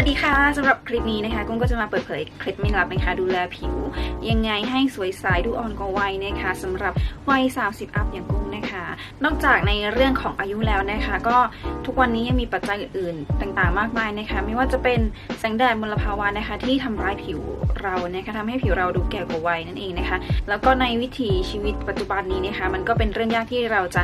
สวัสดีค่ะสำหรับคลิปนี้นะคะกุ้งก็จะมาเปิดเผยเคล็ดไม่ลับนะคะดูแลผิว ยังไงให้สวยใสดูอ่อนกว่าวัยนะคะสำหรับวัย 30 อัพอย่างกุ้งนะคะ นอกจากในเรื่องของอายุแล้วนะคะ ก็ทุกวันนี้ยังมีปัจจัยอื่นๆ ต่างๆ มากมายนะคะ ไม่ว่าจะเป็นแสงแดดมลภาวะนะคะ ที่ทำร้ายผิวเรานะคะทำให้ผิวเราดูแก่กว่าวัยนั่นเองนะคะ แล้วก็ในวิถีชีวิตปัจจุบันนี้นะคะ มันก็เป็นเรื่องยากที่เราจะ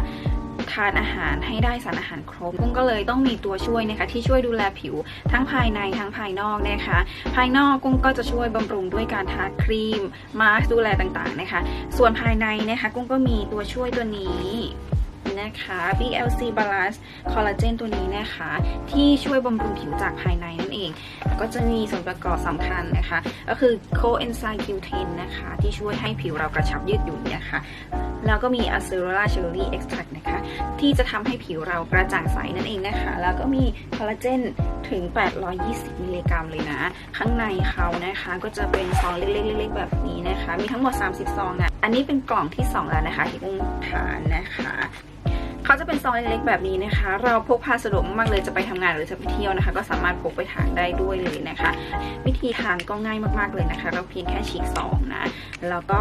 ทานอาหารให้ได้สารอาหารครบกุ้งก็เลยต้องมีตัวช่วยนะคะที่ช่วยดูแลผิวทั้งภายในทั้งภายนอกนะคะ ภายนอกกุ้งก็จะช่วยบำรุงด้วยการทาครีมมาสดูแลต่างๆนะคะ ส่วนภายในนะคะกุ้งก็มีตัวช่วยตัวนี้ นะคะ BLC Balance Collagen ตัวนี้นะคะ ที่ช่วยบำรุงผิวจากภายในนั่นเอง ก็จะมีส่วนประกอบสำคัญนะคะ ก็คือ Coenzyme Q10 นะคะ ที่ช่วยให้ผิวเรากระชับยืดหยุ่นนะคะ แล้วก็มี Acerola Cherry Extract นะคะ ที่จะทำให้ผิวเรากระจ่างใสนั่นเองนะคะ แล้วก็มีคอลลาเจนถึง 820 มิลลิกรัมเลยนะ ข้างในเขานะคะ ก็จะเป็นซองเล็กๆๆแบบนี้นะคะ มีทั้งหมด 30 ซองอะ อันนี้เป็นกล่องที่ 2 แล้วนะคะ ที่กุ้งทานนะคะ เขาจะเป็นซองเล็กๆแบบนี้นะคะ เราพกพาสะดวกมากเลยจะไปทำงานหรือจะไปเที่ยวนะคะ ก็สามารถพกไปทานได้ด้วยเลยนะคะ วิธีทานก็ง่ายมากๆเลยนะคะ เราเพียงแค่ฉีกซองนะแล้วก็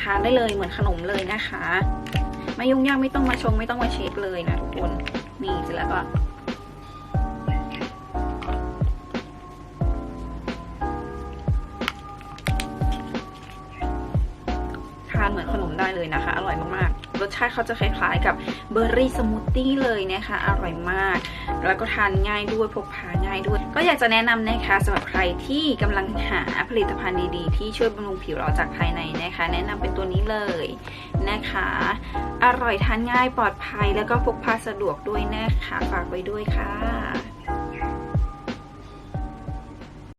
ทานได้เลยเหมือนขนมเลยนะคะ ไม่ยุ่งยากไม่ต้องมาชงไม่ต้องมาเช็คเลยนะทุกคนนี่เสร็จแล้วก็ทานเหมือนขนมได้เลยนะคะ อร่อยมากๆ สชาติเขาจะคล้ายๆกับเบอร์รี่สมูทตี้เลยนะคะ อร่อยมาก แล้วก็ทานง่ายด้วยพกพาง่ายด้วย ก็อยากจะแนะนำนะคะสำหรับใครที่กำลังหาผลิตภัณฑ์ดีๆ ที่ช่วยบำรุงผิวเราจากภายในนะคะ แนะนำเป็นตัวนี้เลยนะคะ อร่อยทานง่ายปลอดภัยแล้วก็พกพาสะดวกด้วยนะคะฝากไว้ด้วยค่ะ